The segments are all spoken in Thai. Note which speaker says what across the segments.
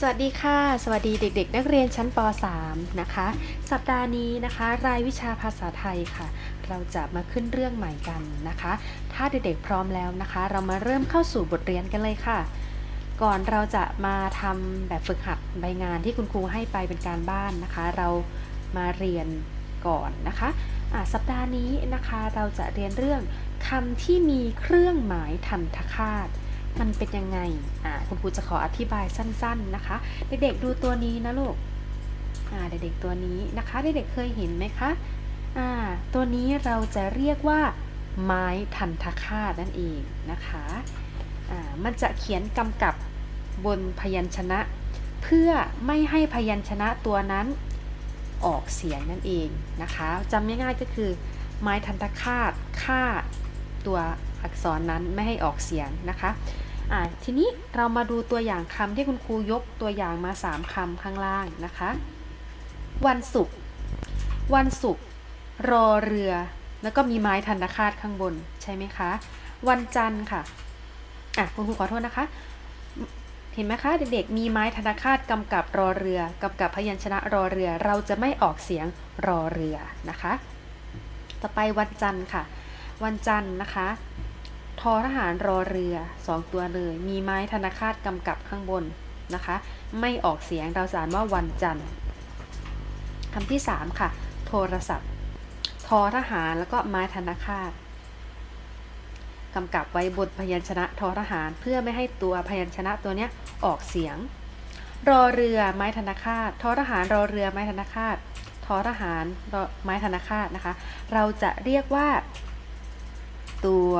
Speaker 1: สวัสดีค่ะ สวัสดีเด็ก ๆ นักเรียนชั้นป .3 นะคะ สัปดาห์นี้นะคะ รายวิชาภาษาไทยค่ะ เราจะมาขึ้นเรื่องใหม่กันนะคะ ถ้าเด็กๆพร้อมแล้วนะคะ เรามาเริ่มเข้าสู่บทเรียนกันเลยค่ะ ก่อนเราจะมาทำแบบฝึกหัดใบงานที่คุณครูให้ไปเป็นการบ้านนะคะ เรามาเรียนก่อนนะคะอะสัปดาห์นี้นะคะเราจะเรียนเรื่องคำที่มีเครื่องหมายทันทคาต มันเป็นยังไง อ่าคุณครูจะขออธิบายสั้น ๆนะคะ เด็กๆดูตัวนี้นะลูก อ่าเด็กๆตัวนี้นะคะ เด็กๆเคยเห็นไหมคะ อ่า ตัวนี้เราจะเรียกว่า ไม้ทันทคาตนั่นเองนะคะ อ่า มันจะเขียนกำกับบนพยัญชนะ เพื่อไม่ให้พยัญชนะตัวนั้นออกเสียงนั่นเองนะคะจำง่ายๆก็คือ ไม้ทันตคาตฆ่าตัวอักษรนั้นไม่ให้ออกเสียงนะคะ อ่าทีนี้เรามาดูตัวอย่างคำที่คุณครูยกตัวอย่างมา 3คำข้างล่างนะคะ วันศุกร์วันศุกร์รอเรือ แล้วก็มีไม้ทันตคาตข้างบนใช่ไหมคะ วันจันทร์ค่ะอะคุณครูขอโทษนะคะ เห็นไหมคะเด็กๆมีไม้ธนาคาตกำกับรอเรือกำกับพยัญชนะรอเรือ เราจะไม่ออกเสียงรอเรือนะคะ ต่อไปวันจันทร์ค่ะ วันจันทร์นะคะ ทอทหารรอเรือสองตัวเลย มีไม้ธนาคาตกำกับข้างบนนะคะ ไม่ออกเสียงเราจะอ่านว่าวันจันทร์คำที่สามค่ะ โทรศัพท์ ทอทหารแล้วก็ไม้ธนาคาตกำกับไว้บนพยัญชนะทอทหารเพื่อไม่ให้ตัวพยัญชนะตัวเนี้ยออกเสียง รอเรือไม้ธนาคาตทอทหารรอเรือไม้ธนาคาตทอทหารรอไม้ธนาคาตนะคะ เราจะเรียกว่า ตัว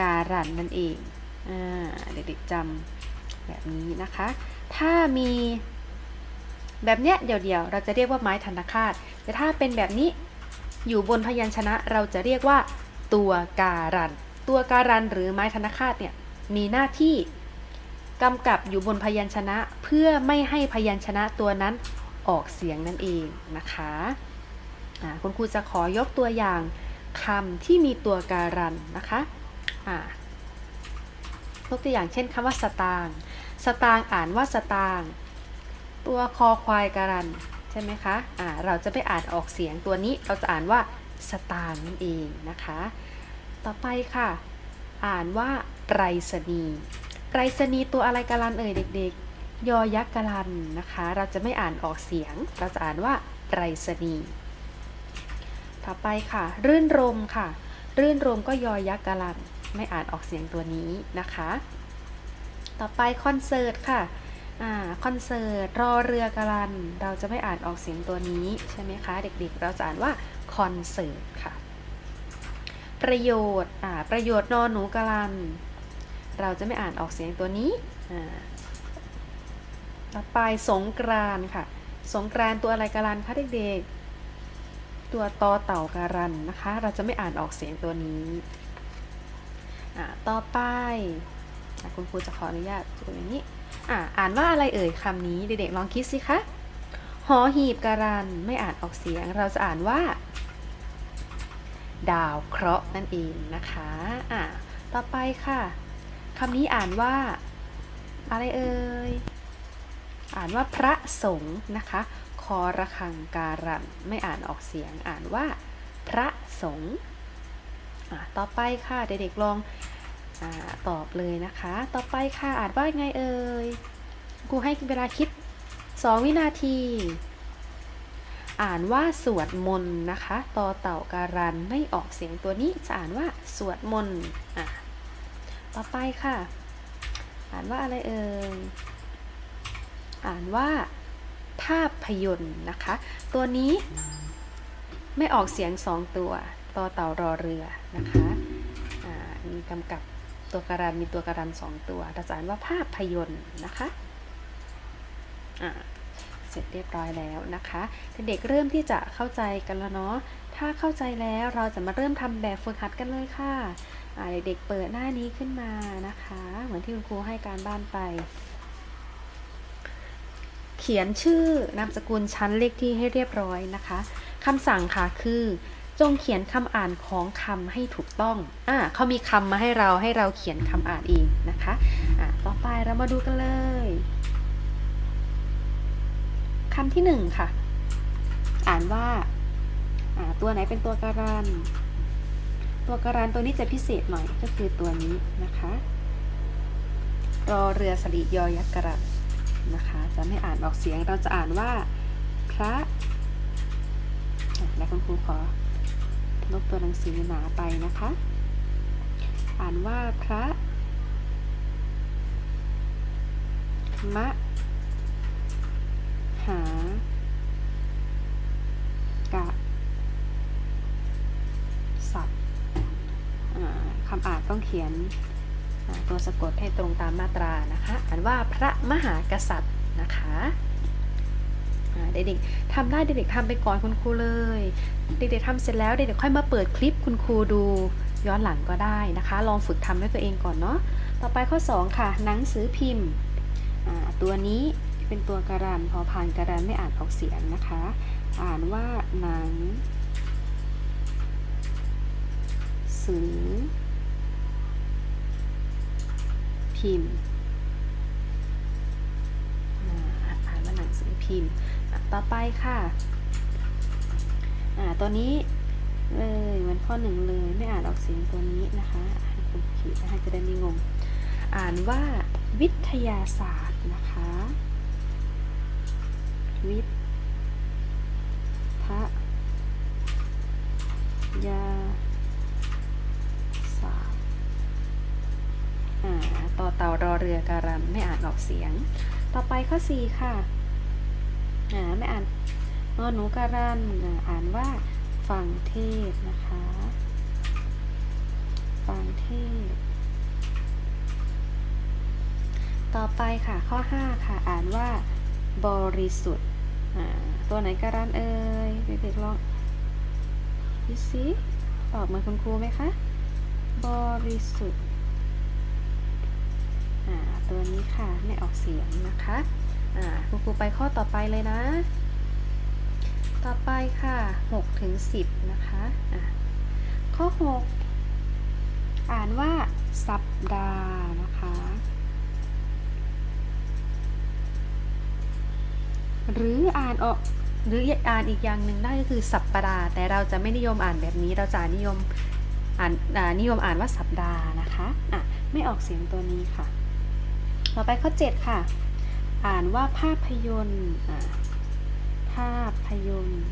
Speaker 1: การันนั่นเองอเด็กๆจำแบบนี้นะคะ ถ้ามีแบบเนี้ยเดี่ยวๆ เราจะเรียกว่าไม้ธนคาตแต่ถ้าเป็นแบบนี้อยู่บนพยัญชนะเราจะเรียกว่า ตัวการัน ตัวการันหรือไม้ธนคาตเนี่ยมีหน้าที่กำกับอยู่บนพยัญชนะเพื่อไม่ให้พยัญชนะตัวนั้นออกเสียงนั่นเองนะคะคุณครูจะขอยกตัวอย่างคำที่มีตัวการันนะคะ ยกตัวอย่างเช่นคำว่าสตางสตางอ่านว่าสตางตัวคอควายการันใช่ไหมคะอ่าเราจะไม่อ่านออกเสียงตัวนี้เราจะอ่านว่าสตางนั่นเองนะคะ ต่อไปค่ะ อ่านว่าไตรสนีไตรสนีตัวอะไรการันเอ่ยเด็กๆ ยอยักษ์การันนะคะ เราจะไม่อ่านออกเสียง เราจะอ่านว่าไตรสนีต่อไปค่ะ รื่นรมค่ะ รื่นรมก็ยอยักษ์การัน ไม่อ่านออกเสียงตัวนี้นะคะ ต่อไปคอนเสิร์ตค่ะคอนเสิร์ตรอเรือการัน เราจะไม่อ่านออกเสียงตัวนี้ใช่ไหมคะ เด็กๆ เราจะอ่านว่าคอนเสิร์ตค่ะ ประโยชน์ประโยชน์นอนหนูกาลัน เราจะไม่อ่านออกเสียงตัวนี้ต่อไปสงกรานค่ะ สงกรานต์ตัวอะไรการันคะเด็กๆ ตัวตอเต่าการันนะคะ เราจะไม่อ่านออกเสียงตัวนี้ อ่าต่อไปอคุณครูจะขออนุญาตตัวอย่างนี้อ่าอ่านว่าอะไรเอ่ยคำนี้เด็กๆลองคิดสิคะหอหีบการันไม่อ่านออกเสียง เราจะอ่านว่า ดาวเคราะห์นั่นเองนะคะอ่าต่อไปค่ะคำนี้อ่านว่า อะไรเอ่ยอ่านว่าพระสงฆ์นะคะคอระคังการันไม่อ่านออกเสียง อ่านว่า พระสงฆ์ ต่อไปค่ะเด็กๆลองอตอบเลยนะคะ ต่อไปค่ะอ่านว่าไงเอ่ยครูให้เวลาคิด 2 วินาที อ่านว่าสวดมนต์นะคะต่อเต่าการันไม่ออกเสียงตัวนี้จะอ่านว่าสวดมนต์อะต่อไปค่ะ อ่านว่าอะไรเอ่ยอ่านว่าภาพยนตร์นะคะ ตัวนี้ไม่ออกเสียงสองตัว ต่อเต่ารอเรือนะคะมีกำกับตัวการันมีตัวการันสองตัวเราจะอ่านว่าภาพยนตร์นะคะเสร็จเรียบร้อยแล้วนะคะเด็กเริ่มที่จะเข้าใจกันแล้วเนาะถ้าเข้าใจแล้วเราจะมาเริ่มทำแบบฝึกหัดกันเลยค่ะเด็กๆเปิดหน้านี้ขึ้นมานะคะ เหมือนที่คุณครูให้การบ้านไป เขียนชื่อนามสกุลชั้นเลขที่ให้เรียบร้อยนะคะคำสั่งค่ะคือ จงเขียนคำอ่านของคำให้ถูกต้องอ่าเขามีคำมาให้เราให้เราเขียนคำอ่านเองนะคะอ่าต่อไปเรามาดูกันเลยคำที่หนึ่งค่ะ อ่านว่าอ่า ตัวไหนเป็นตัวการัน ตัวการันตัวนี้จะพิเศษหน่อยก็คือตัวนี้นะคะรอเรือสลียอยักษ์กระนะคะ จะไม่อ่านออกเสียงเราจะอ่านว่า พระอะแล้วคุณครูขอ ลบตัวหนังสือหนาไปนะคะ อ่านว่าพระ มะ หา กะ สับคำอ่านต้องเขียนตัวสะกดให้ตรงตามมาตรานะคะ อ่านว่าพระมหากษัตริย์นะคะ เด็กๆทำได้เด็กๆทำไปก่อนคุณครูเลย เด็กๆทำเสร็จแล้วเด็กๆค่อยมาเปิดคลิปคุณครูดู ย้อนหลังก็ได้นะคะ ลองฝึกทำด้วยตัวเองก่อนเนาะต่อไปข้อ 2 ค่ะ หนังสือพิมพ์ตัวนี้เป็นตัวการันพอผ่านการันไม่อ่านออกเสียงนะคะ อ่านว่าหนังสือพิมพ์อ่านว่าหนังสือพิมพ์ ต่อไปค่ะ อ่า ตัวนี้เลยเหมือนข้อหนึ่งเลยไม่อ่านออกเสียงตัวนี้นะคะให้คุณขีดนะคะจะได้ไม่งง อ่านว่าวิทยาศาสตร์นะคะ วิททยาศาสตร์อ่าต่อเต่ารอเรือการันไม่อ่านออกเสียง ต่อไปข้อ 4 ค่ะ อ่าไม่อ่านนอนหนูการันอ่านว่าฟังเทศนะคะฟังเทศ ต่อไปค่ะข้อ 5 ค่ะ อ่านว่า บริสุทธิ์ตัวไหนการันเอ่ยเด็กๆลองดูสิตอบเหมือนคุณครูไหมคะ บริสุทธิ์ตัวนี้ค่ะ ไม่ออกเสียงนะคะ อ่าคุณครูไปข้อต่อไปเลยนะ ต่อไปค่ะ6ถึง10 นะคะอ่าข้อ 6 อ่านว่าสัปดาห์นะคะ หรืออ่านออกหรืออ่านอีกอย่างหนึ่งได้ก็คือสัปปดาห์แต่เราจะไม่นิยมอ่านแบบนี้เราจะนิยมอ่านนิยมอ่านว่าสัปดาห์นะคะอะ ไม่ออกเสียงตัวนี้ค่ะ ต่อไปข้อ 7 ค่ะ อ่านว่าภาพยนตร์ภาพยนตร์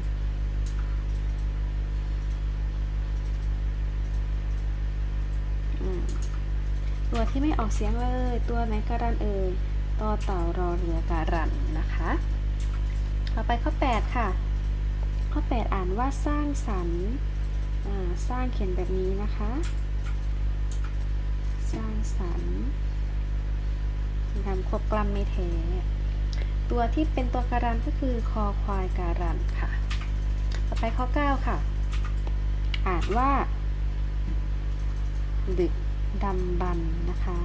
Speaker 1: ตัวที่ไม่ออกเสียงเลย ตัวไหนการันเอ่ยต่อเต่ารอเรือการันนะคะ ต่อไปข้อ 8 ค่ะ ข้อ 8 อ่านว่าสร้างสรรค์สร้างเขียนแบบนี้นะคะ สร้างสรรค์ ควบกล้ำไม่แท้ตัวที่เป็นตัวการันก็คือคอควายการันค่ะ ต่อไปข้อ 9 ค่ะ อ่านว่า ดึกดำบรรนะคะ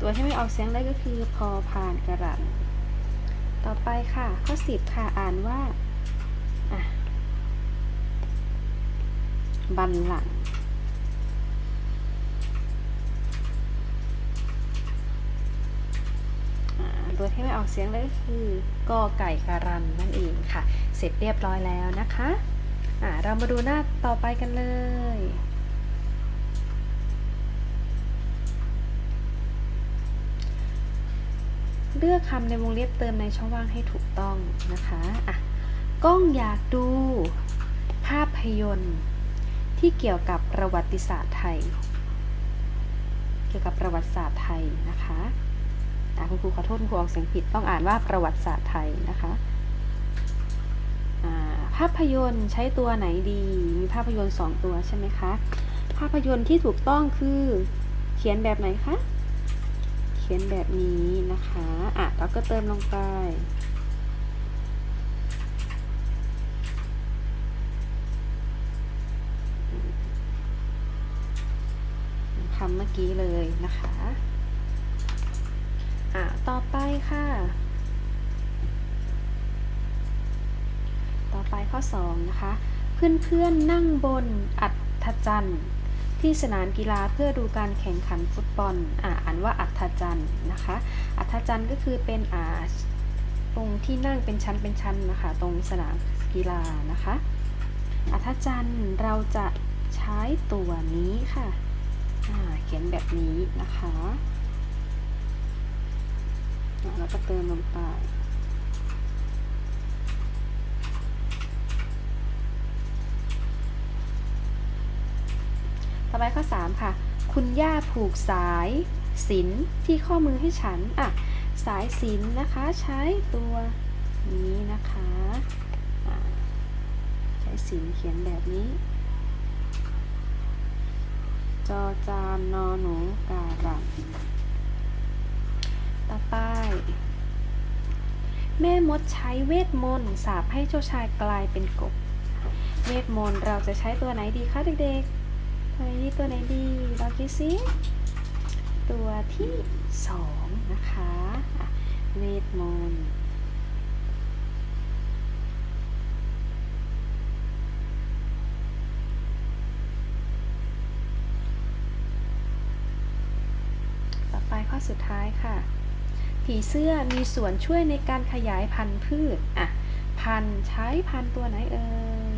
Speaker 1: ตัวที่ไม่ออกเสียงเลยก็คือพอพานกระรันต่อไปค่ะ ข้อ10ค่ะ อ่านว่า บันหลังก์อ่า ตัวที่ไม่ออกเสียงเลยก็คือกอไก่การันนั่นเองค่ะ เสร็จเรียบร้อยแล้วนะคะอ่าเรามาดูหน้าต่อไปกันเลยเลือกคำในวงเล็บเติมในช่องว่างให้ถูกต้องนะคะอะก้องอยากดู ภาพยนตร์ที่เกี่ยวกับประวัติศาสตร์ไทย เกี่ยวกับประวัติศาสตร์ไทยนะคะ คุณครูขอโทษคุณครูออกเสียงผิดต้องอ่านว่าประวัติศาสตร์ไทยนะคะภาพยนตร์ใช้ตัวไหนดีมีภาพยนตร์สองตัวใช่ไหมคะภาพยนตร์ที่ถูกต้องคือเขียนแบบไหนคะเขียนแบบนี้นะคะอะเราก็เติมลงไปคำเมื่อกี้เลยนะคะ ต่อไปค่ะ ต่อไปข้อ 2 นะคะ เพื่อนๆนนั่งบนอัฐจันทร์ที่สนามกีฬาเพื่อดูการแข่งขันฟุตบอล อ่านว่าอัฐจันทร์นะคะ อัฐจันทร์ก็คือเป็นอาตรงที่นั่งเป็นชั้นเป็นชั้นนะคะ ตรงสนามกีฬานะคะ อัฐจันทร์เราจะใช้ตัวนี้ค่ะ เขียนแบบนี้นะคะ แล้วก็เติมลงไปต่อไปข้อ 3 ค่ะ คุณย่าผูกสายสินที่ข้อมือให้ฉัน อะ สายสินนะคะ ใช้ตัวนี้นะคะะใช้สินเขียนแบบนี้ จอจานนอหนูการั ต่อไป แม่มดใช้เวทมนต์สาบให้เจ้าชายกลายเป็นกบ เวทมนต์เราจะใช้ตัวไหนดีคะเด็กๆ ตัวไหนดีตัวไหนดีลองคิดซิตัวที่สองนะคะอะเวทมนต์ต่อไปข้อสุดท้ายค่ะ ผีเสื้อมีส่วนช่วยในการขยายพันธุ์พืช อะ พันธุ์ใช้พันธุ์ตัวไหนเอ่ย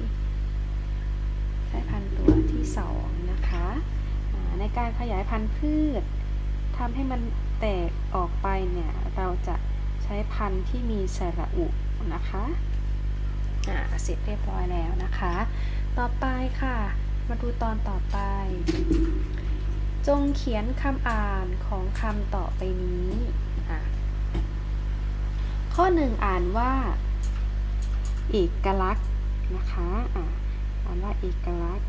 Speaker 1: ใช้พันธุ์ตัวที่สองนะคะอ่าในการขยายพันธุ์พืชทำให้มันแตกออกไปเนี่ย เราจะใช้พันธุ์ที่มีสระอุนะคะ อ่า เสร็จเรียบร้อยแล้วนะคะ ต่อไปค่ะ มาดูตอนต่อไป จงเขียนคำอ่านของคำต่อไปนี้ อะ ข้อหนึ่งอ่านว่าเอกลักษณ์นะคะอ่านว่าเอกลักษณ์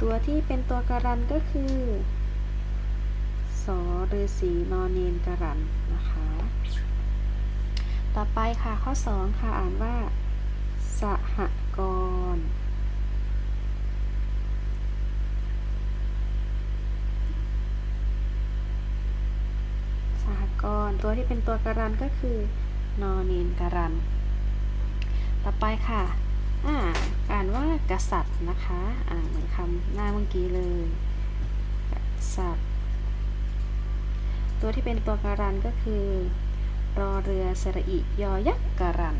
Speaker 1: ตัวที่เป็นตัวการันก็คือสอฤาษีนอนเนนการันนะคะ ต่อไปค่ะข้อ 2 ค่ะอ่านว่า สหกรณ์ สหกรณ์ ตัวที่เป็นตัวการันก็คือนอเนนการัน ต่อไปค่ะอ่าอ่านว่ากษัตริย์นะคะ อ่าเหมือนคำหน้าเมื่อกี้เลย กษัตริย์ ตัวที่เป็นตัวการันก็คือ รอเรือสระอิยอยักษ์การัน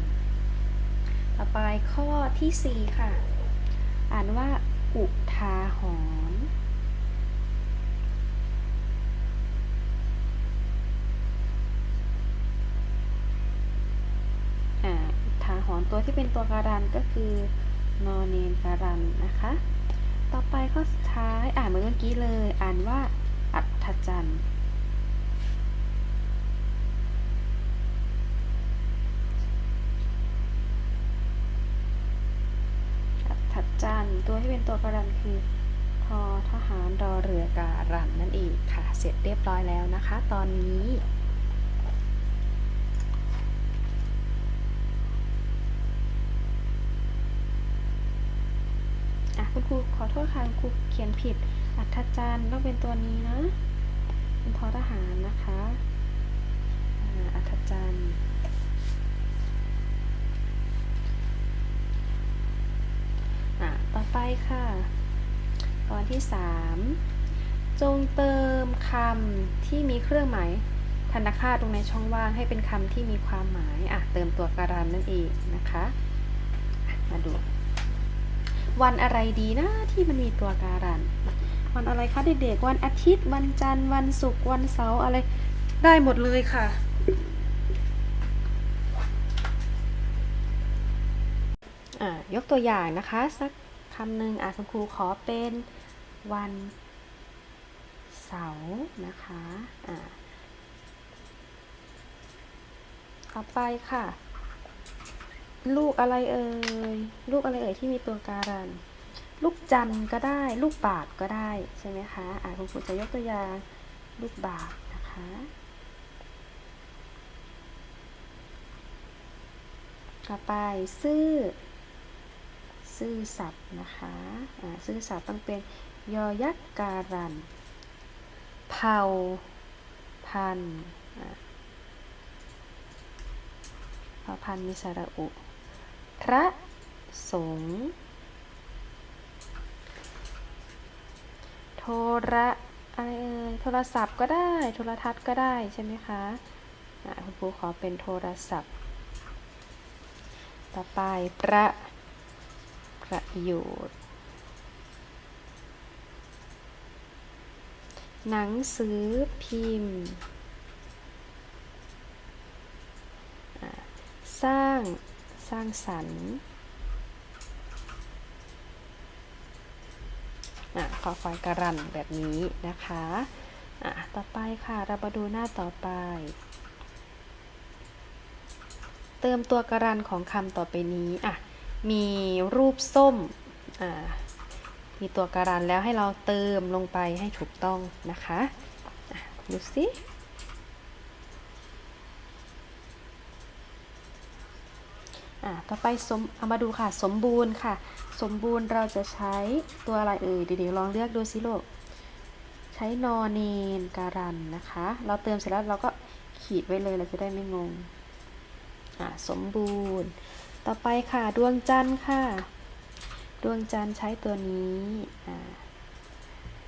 Speaker 1: ต่อไปข้อทีสี่4 ค่ะ อ่านว่าอุทาหรณ์ อ่าทาหรณ์ ตัวที่เป็นตัวการันก็คือนอเนนการันนะคะ ต่อไปข้อสุดท้ายอ่านเหมือนเมื่อกี้เลย อ่านว่าอัฐจันทร์อัฐจันทร์ตัวที่เป็นตัวการันคือทอทหารรอเรือการันนั่นเองค่ะ เสร็จเรียบร้อยแล้วนะคะ ตอนนี้ อะคุณครูข อโทษค่ะครูเขียนผิด อัฐจันทร์ต้องเป็นตัวนี้นะ เป็นทอทหารนะคะอัฐจันทร์อะต่อไปค่ะ ตอนที่ 3 จงเติมคำที่มีเครื่องหมายพันธค่าตรงในช่องว่างให้เป็นคำที่มีความหมาย อะ เติมตัวการันนั่นเองนะคะ มาดู วันอะไรดีนะที่มันมีตัวการัน วันอะไรคะเด็กๆ วันอาทิตย์ วันจันทร์ วันศุกร์ วันเสาร์อะไร ได้หมดเลยค่ะอ่ายกตัวอย่างนะคะ สักคำหนึ่งอะคุณครูขอเป็นวันเสาร์นะคะ อ่า ต่อไปค่ะ ลูกอะไรเอ่ย ลูกอะไรเอ่ยที่มีตัวการัน ลูกจันก็ได้ ลูกบาศก็ได้ใช่ไหมคะ อ่าคุณครูจะยกตัวอย่างลูกบาศนะคะ ต่อไปซื่อ ซื่อสัตย์นะคะ อ่า ซื่อสัตย์ต้องเป็นยอยักษ์การัน เผาพันธุ์อะเผ่าพันธุ์มีสระอุ พระสงฆ์โทรอะไรเอ่ยโทรศัพท์ก็ได้ โทรทัศน์ก็ได้ใช่ไหมคะอะคุณครูขอเป็นโทรศัพท์ ต่อไปประประโยชน์ หนังสือพิมพ์ สร้าง สร้างสรรค์อะขอไฟกระรันแบบนี้นะคะอะต่อไปค่ะ เรามาดูหน้าต่อไป เติมตัวกระรันของคำต่อไปนี้อะมีรูปส้มอ่ามีตัวกระรันแล้วให้เราเติมลงไปให้ถูกต้องนะคะดูสิ อะต่อไปสมเอามาดูค่ะ สมบูรณ์ค่ะ สมบูรณ์เราจะใช้ตัวอะไรเอ่ยเดี๋ยวลองเลือกดูสิลูกใช้นอเนนการันนะคะ เราเติมเสร็จแล้วเราก็ขีดไว้เลยเราจะได้ไม่งงอะสมบูรณ์ ต่อไปค่ะดวงจันทร์ค่ะ ดวงจันทร์ใช้ตัวนี้อ่า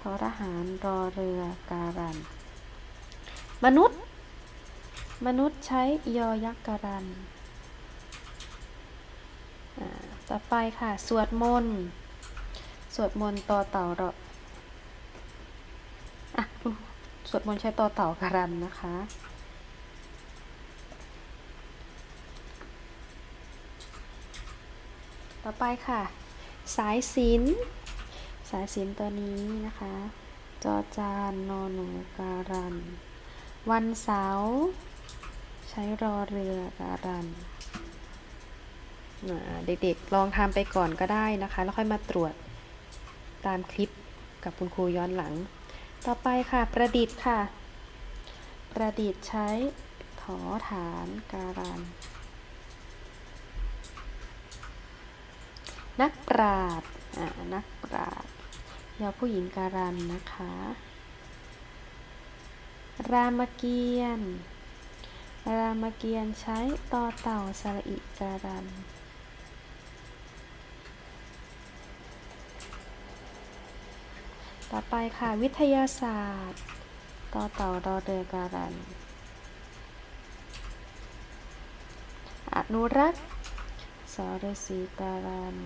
Speaker 1: ทอทหารรอเรือการัน มนุษย์ มนุษย์ใช้ยอยักษ์การันอ่า ต่อไปค่ะ สวดมนต์ สวดมนต์ต่อเต่ารออะคุณสวดมนต์ใช้ต่อเต่าการันนะคะ ต่อไปค่ะ สายสินสายสินตัวนี้นะคะ จอจานนอหนูการัน วันเสาร์ใช้รอเรือการันอ เด็กๆลองทำไปก่อนก็ได้นะคะ แล้วค่อยมาตรวจตามคลิปกับคุณครูย้อนหลัง ต่อไปค่ะประดิษฐ์ค่ะ ประดิษฐ์ใช้ถอฐานการันนักปราดอ่านักปราดยอผู้หญิงการันนะคะ รามเกียรติ์รามเกียรติ์ใช้ต่อเต่าสระอิการัน ต่อไปค่ะ วิทยาศาสตร์ ต่อเต่ารอเรือการัน อนุรักษ์สรสีการัน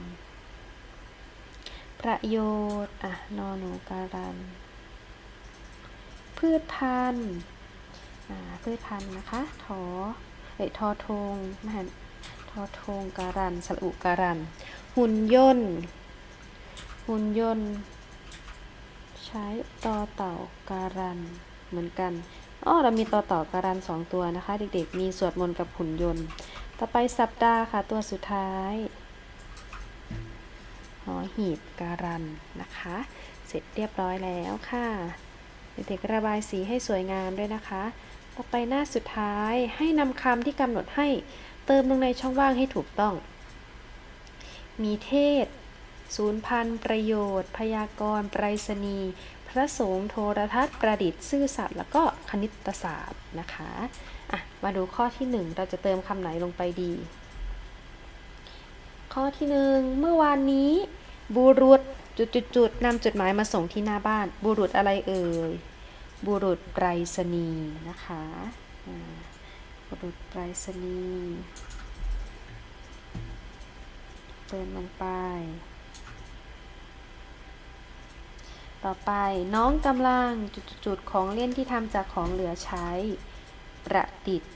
Speaker 1: ประโยชน์อะนอหนูการัน พืชพันธุ์อ่าพืชพันธุ์นะคะทอเอยทอทงนะฮะทอทงการันสรุการัน หุ่นยนต์ หุ่นยนต์้ต่อเต่าการันเหมือนกันอ๋อเรามีต่อเต่าการันสองตัวนะคะ เด็กๆ มีสวดมนต์กับหุ่นยนต์ ต่อไปสัปดาห์ค่ะตัวสุดท้ายหอหีบการันนะคะ เสร็จเรียบร้อยแล้วค่ะเด็กๆระบายสีให้สวยงามด้วยนะคะ ต่อไปหน้าสุดท้ายให้นำคำที่กำหนดให้เติมลงในช่องว่างให้ถูกต้อง มีเทศ ศูนย์พันประโยชน์ พยากรณ์ไปรษณีย์พระสงฆ์โทรทัศน์ประดิษฐ์ซื่อสัตย์แล้วก็คณิตศาสตร์นะคะอะมาดูข้อที่ 1 เราจะเติมคำไหนลงไปดี ข้อที่หนึ่งเมื่อวานนี้ บุรุษจุดๆๆนำจดหมายมาส่งที่หน้าบ้าน บุรุษอะไรเอ่ยบุรุษไปรษณีย์นะคะบุรุษไปรษณีย์เติมลงไป ต่อไปน้องกำลังจุดๆของเล่นที่ทำจากของเหลือใช้ ประดิษฐ์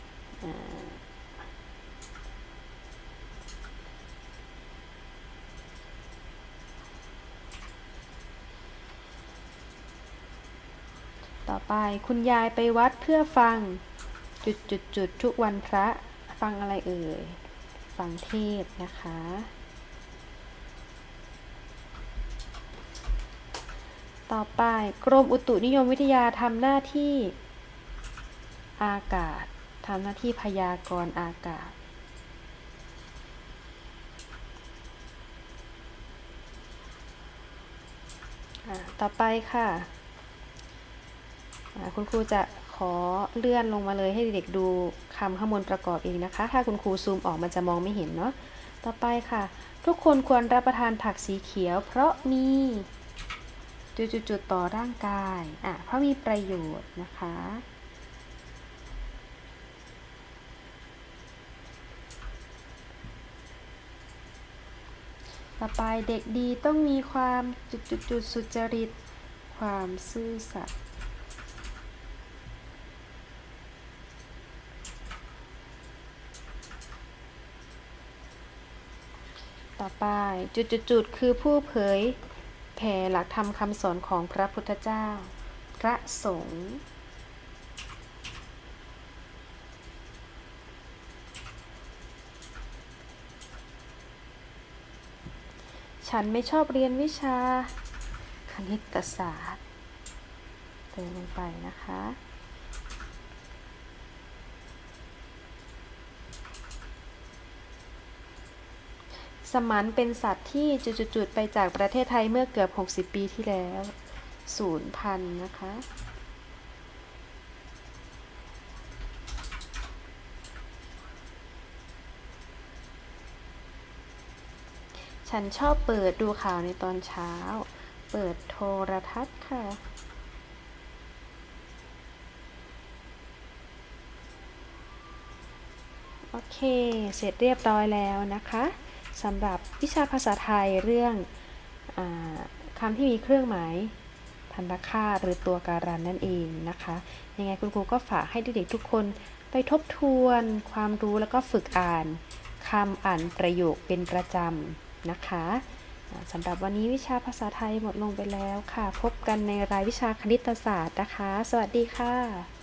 Speaker 1: ต่อไปคุณยายไปวัดเพื่อฟังจุดจุดจุดๆทุกวันพระฟังอะไรเอ่ย ฟังเทศนะคะ ต่อไปกรมอุตุนิยมวิทยาทำหน้าที่อากาศทำหน้าที่พยากรณ์อากาศ ต่อไปค่ะ คุณครูจะขอเลื่อนลงมาเลยให้เด็กดูคำข้างบนประกอบเองนะคะ ถ้าคุณครูซูมออกมันจะมองไม่เห็นเนาะ ต่อไปค่ะ ทุกคนควรรับประทานผักสีเขียวเพราะมี จุดๆต่อร่างกาย อะ เพราะมีประโยชน์นะคะ ต่อไปเด็กดีต้องมีความจุดๆสุจริต ความซื่อสัตย์ต่อไปจุดๆคือผู้เผย ผ่หลักธรรมคำสอนของพระพุทธเจ้า พระสงฆ์ฉันไม่ชอบเรียนวิชา คณิตศาสตร์เติมลงไปนะคะ สมันเป็นสัตว์ที่จุดๆไปจากประเทศไทยเมื่อเกือบ 60 ปีที่แล้วศูนย์พันนะคะ ฉันชอบเปิดดูข่าวในตอนเช้า เปิดโทรทัศน์ค่ะโอเค เสร็จเรียบร้อยแล้วนะคะ สำหรับวิชาภาษาไทยเรื่องอคำที่มีเครื่องหมายพันธค่าหรือตัวการันนั่นเองนะคะ ยังไงคุณครูก็ฝากให้เด็กๆทุกคนไปทบทวนความรู้แล้วก็ฝึกอ่านคำอ่านประโยคเป็นประจำนะคะสำหรับวันนี้วิชาภาษาไทยหมดลงไปแล้วค่ะ พบกันในรายวิชาคณิตศาสตร์นะคะ สวัสดีค่ะ